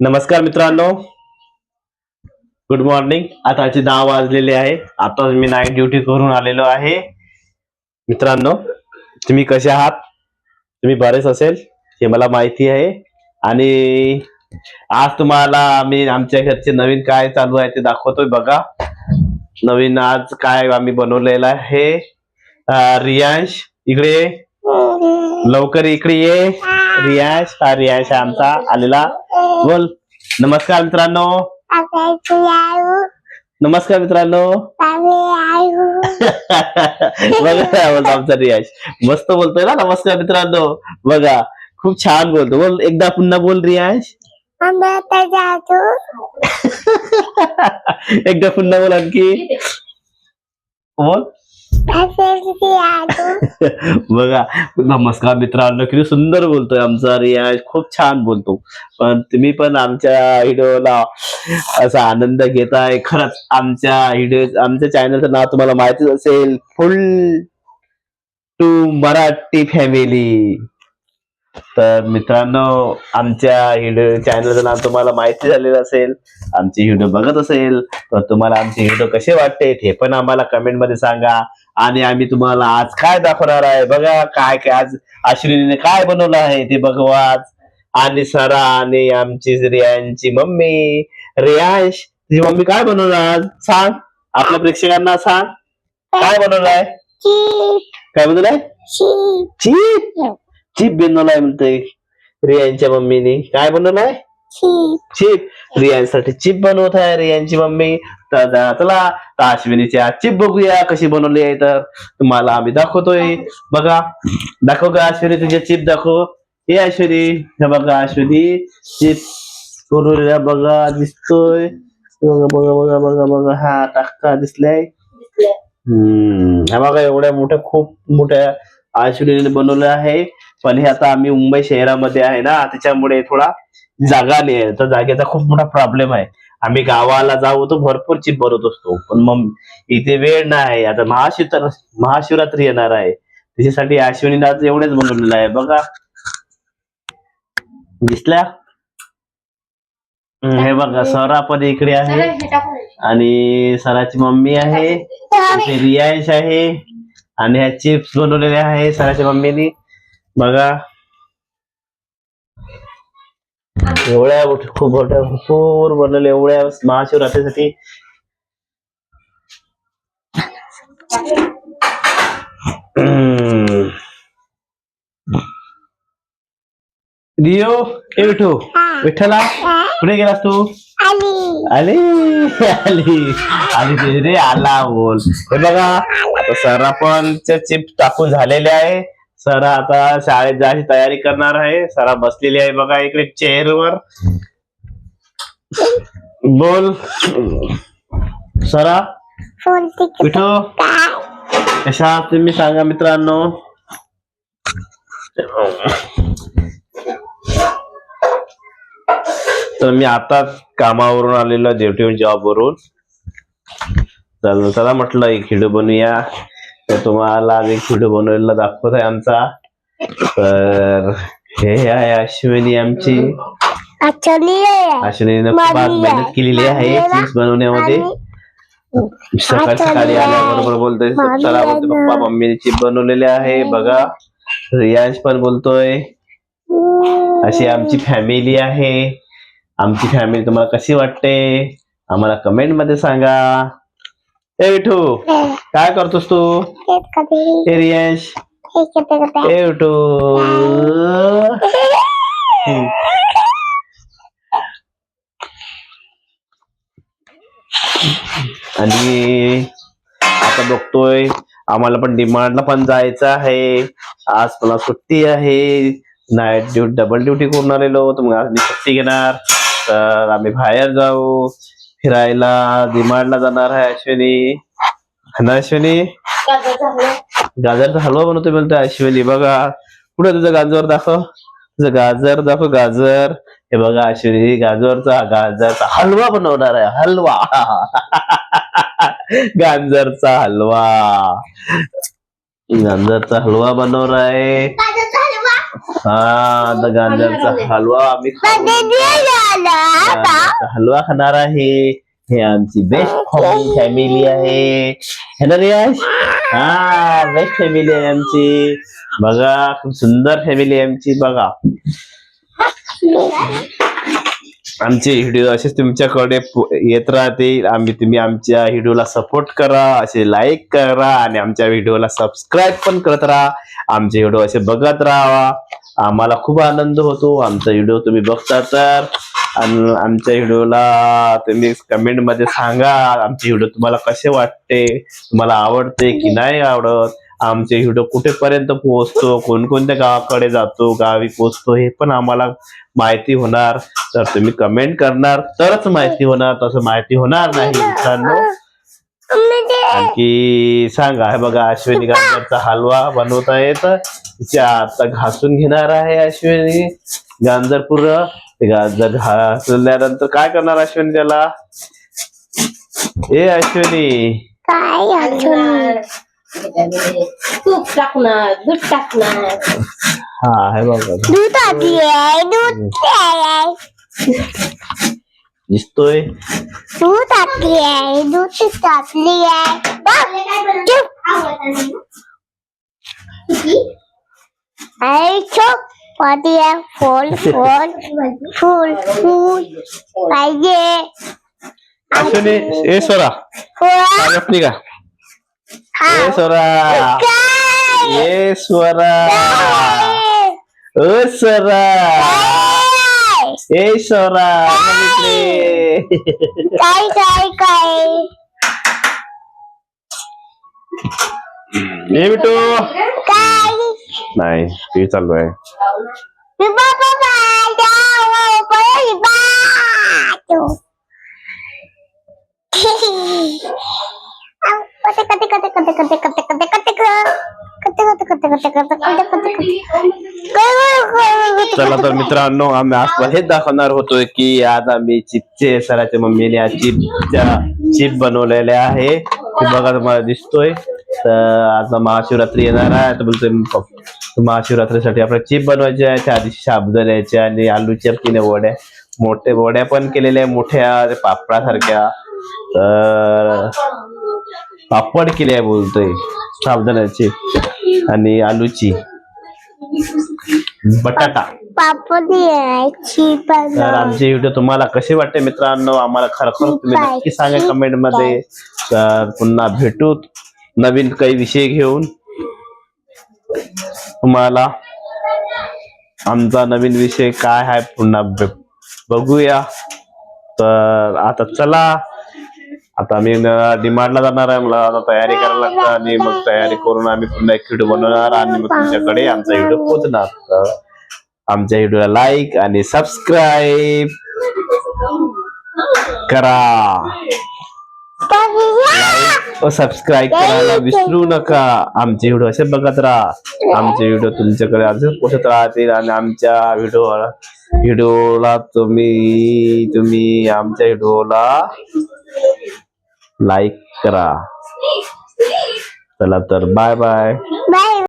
नमस्कार मित्रांनो. Good morning आताचे दहा वाजलेले आहे. आता मी नाईट ड्युटी करून आलेलो आहे. मित्रांनो तुम्ही कसे आहात? तुम्ही बरेच असेल हे मला माहिती आहे. आणि आज तुम्हाला आम्ही आमच्या घरचे नवीन काय चालू आहे ते दाखवतोय बघा. नवीन आज काय आम्ही बनवलेलं आहे. रियांश इकडे लवकर इकडे ये. रियांश हा रियांश आहे आमचा आलेला. बोल. नमस्कार मित्रांनो. नमस्कार मित्रांनो. बघा बोलतो आमचा रियाश मस्त बोलतोय ना नमस्कार मित्रांनो. बघा खूप छान बोलतो. बोल एकदा पुन्हा बोल रियाश एकदा पुन्हा बोल आणखी. बोल. बघा नमस्कार मित्रांनो किती सुंदर बोलतोय आमचा रियाज. खूप छान बोलतो. पण तुम्ही पण आमच्या व्हिडिओला असा आनंद घेताय. खरंच आमच्या व्हिडिओ आमच्या चॅनलचं नाव तुम्हाला माहितीच असेल फुल टू मराठी फॅमिली. तर मित्रांनो आमच्या व्हिडिओ चॅनलचं नाव तुम्हाला माहिती झालेलं असेल आमची व्हिडिओ बघत असेल तर तुम्हाला आमचे व्हिडिओ कसे वाटते हे पण आम्हाला कमेंटमध्ये सांगा. आणि आम्ही तुम्हाला आज काय दाखवणार आहे? बघा काय काय आज अश्विनीने काय बनवलं आहे ते बघू आज. आणि सरा आणि आमची रियांची मम्मी. रियांश तुझी मम्मी काय बनवलं आज? सांग. आपल्या प्रेक्षकांना सांग. काय बनवलं आहे? काय बनवलंय चीप. चीप बनवलाय म्हणते रियांच्या मम्मीने. काय बनवलंय चिप. रियांसाठी चिप बनवत आहे रियांची मम्मी. चला तर अश्विनीची आज चिप बघूया कशी बनवली आहे तर. तुम्हाला आम्ही दाखवतोय. बघा दाखव का अश्विनी तुझे चिप दाखव. हे अश्विनी हे बघा अश्विनी. चिप बनवलेला बघा दिसतोय. बघा बघा बघा बघा बघा. हा टाका दिसलाय? हम्म हा बघा एवढ्या मोठ्या खूप मोठ्या अश्विनीने बनवलं आहे. पण हे आता आम्ही मुंबई शहरामध्ये आहे ना त्याच्यामुळे थोडा जागा नाही तर जागेचा खूप मोठा प्रॉब्लेम आहे. आम्ही गावाला जाऊ तर भरपूर चिप भरत असतो. पण मग इथे वेळ नाही. आता महाशिवरा महाशिवरात्री येणार आहे. त्याच्यासाठी अश्विनी आज एवढेच बनवलेलं आहे. बघा. दिसल्या? हे बघा सरा पण इकडे आहे. आणि सराची मम्मी आहे. रियांश आहे. आणि ह्या चिप्स बनवलेले आहे सराच्या मम्मीनी. बघा. एवढ्या मोठ्या- खूप मोठ्या भरपूर बनवले एवढ्या महाशिवरात्रीसाठी. ए विठू विठ्ठला कुठे गेलास तू? आली. आली. आली. रे आला बोल. हे बघा आता सरा चिप टाकून झालेले आहे. सरा आता शाळेत जायची तयारी करणार आहे. सरा बसलेली आहे बघा इकडे चेअर वर बोल. सरा विठो कशा आहात तुम्ही सांगा मित्रांनो. तर मी आता कामावरून आलेलो ड्युटी जॉब वरून. चल चला म्हटलं एक व्हिडिओ बनवूया. तर तुम्हाला आज एक व्हिडिओ बनवलेला दाखवत आहे आमचा. तर हे आहे अश्विनी आमची. अश्विनीने खूप आज मेहनत केलेली आहे चिप्स बनवण्यामध्ये. सकाळी सकाळी आल्याबरोबर बोलतोय. चला बोलतोय. पप्पा मम्मीने चिप बनवलेले आहे बघा. रियांश पण बोलतोय. अशी आमची फॅमिली आहे. आमची फॅमिली तुम्हाला कशी वाटते? आम्हाला कमेंटमध्ये सांगा. ए विठू काय करतोस तू? ए रियश. ए विठू. आणि आता बघतोय आम्हाला पण डिमांडला पण जायचं आहे. आज मला सुट्टी आहे. नाईट ड्युटी डबल ड्युटी करून आलेलो. तर मग आज मी सुट्टी घेणार. तर आम्ही बाहेर जाऊ. फिरायला डिमांडला जाणार आहे अश्विनी. ना अश्विनी? गाजरचा हलवा बनवतोय बोलतोय अश्विनी. बघा कुठे तुझं गाजर दाखव. तुझं गाजर दाखव गाजर. हे बघा अश्विनी गाजरचा गाजरचा हलवा बनवणार आहे. हलवा. गाजरचा हलवा. गाजरचा हलवा बनवणार आहे. हा आता गांजरचा हलवा आम्ही हलवा खाणार आहे. हे आमची बेस्ट फॅमिली आहे. है ना रियाज? हा बेस्ट फॅमिली आहे आमची. बघा खूप सुंदर फॅमिली आहे आमची बघा. आमचे व्हिडिओ असेच तुमच्याकडे येत राहतील आम्ही तुम्ही आमच्या व्हिडिओला सपोर्ट करा असे लाईक करा आणि आमच्या व्हिडिओला सबस्क्राईब पण करत राहा. आमचे व्हिडिओ असे बघत राहा. आम्हाला खूप आनंद होतो. आमचा व्हिडिओ तुम्ही बघता तर. आणि आमच्या व्हिडिओला तुम्ही कमेंटमध्ये सांगा आमचे व्हिडिओ तुम्हाला कसे वाटते तुम्हाला आवडते की नाही आवडत? आमचे व्हिडिओ कुठेपर्यंत पोहोचतो कोणकोणत्या गावाकडे जातो गावी पोहोचतो हे पण आम्हाला माहिती होणार. तर तुम्ही कमेंट करणार तरच माहिती होणार तसं माहिती होणार नाही मित्रांनो. आणखी सांगा हे बघा अश्विनी गाजरचा हलवा बनवता येत. तिच्या आता घासून घेणार आहे अश्विनी. गांजर पुरं ते गाजर घासल्यानंतर काय करणार अश्विनी त्याला? ए अश्विनी. तूप टाकणार दूध टाकणार. हा हे बघा. दूध दूध दिसतोय दूध आटली आहे दूध टाकली आहे आई चोप पाठी आहे फुल फुल फुल फुल पाहिजे अश्विनी ए सोरा फुल नाही का हा ए सोरा काय ए स्वरा ओ स्वरा ए स्वरा बघितले काय काय काय ए बिटू काय नाही ते चालू आहे बाबा बाबा बाबा बाबा कते कते कते कते कते कते कते कते कते कते चला तर मित्रांनो आम्ही आज हेच दाखवणार होतोय की आज आम्ही चिपचे सराच्या मम्मीने आज चिपच्या चिप बनवलेले आहे. ते बघा तुम्हाला दिसतोय. तर आता महाशिवरात्री येणार आहे. तर बोलतोय महाशिवरात्रीसाठी आपल्याला चिप बनवायची आहे. त्या आधी साबुदाण्याचे आणि आलूच्या तिने वड्या मोठे वड्या पण केलेल्या आहे मोठ्या पापडासारख्या. तर पापड केले आहे बोलतोय साबुदाण्याची आणि आलूची. बटाटा. तर आमचे व्हिडिओ तुम्हाला कसे वाटते मित्रांनो? आम्हाला खरोखर तुम्ही नक्की सांगा कमेंटमध्ये तर पुन्हा भेटू. नवीन काही विषय घेऊन. तुम्हाला आमचा नवीन विषय काय आहे पुन्हा बघूया. तर आता चला. आता आम्ही डिमांडला जाणार आहे मला आता तयारी करायला लागतं आणि मग तयारी करून आम्ही पुन्हा एक व्हिडिओ बनवणार आणि मग तुमच्याकडे आमचा व्हिडिओ पोहोचणार. तर आमच्या व्हिडिओला लाईक आणि सबस्क्राईब करा. सबस्क्राईब करायला विसरू नका. आमचे व्हिडिओ असे बघत राहा. आमचे व्हिडिओ तुमच्याकडे असेच पोचत राहतील आणि आमच्या व्हिडिओ व्हिडिओला तुम्ही तुम्ही आमच्या व्हिडिओला लाईक करा. चला तर बाय बाय. बाय.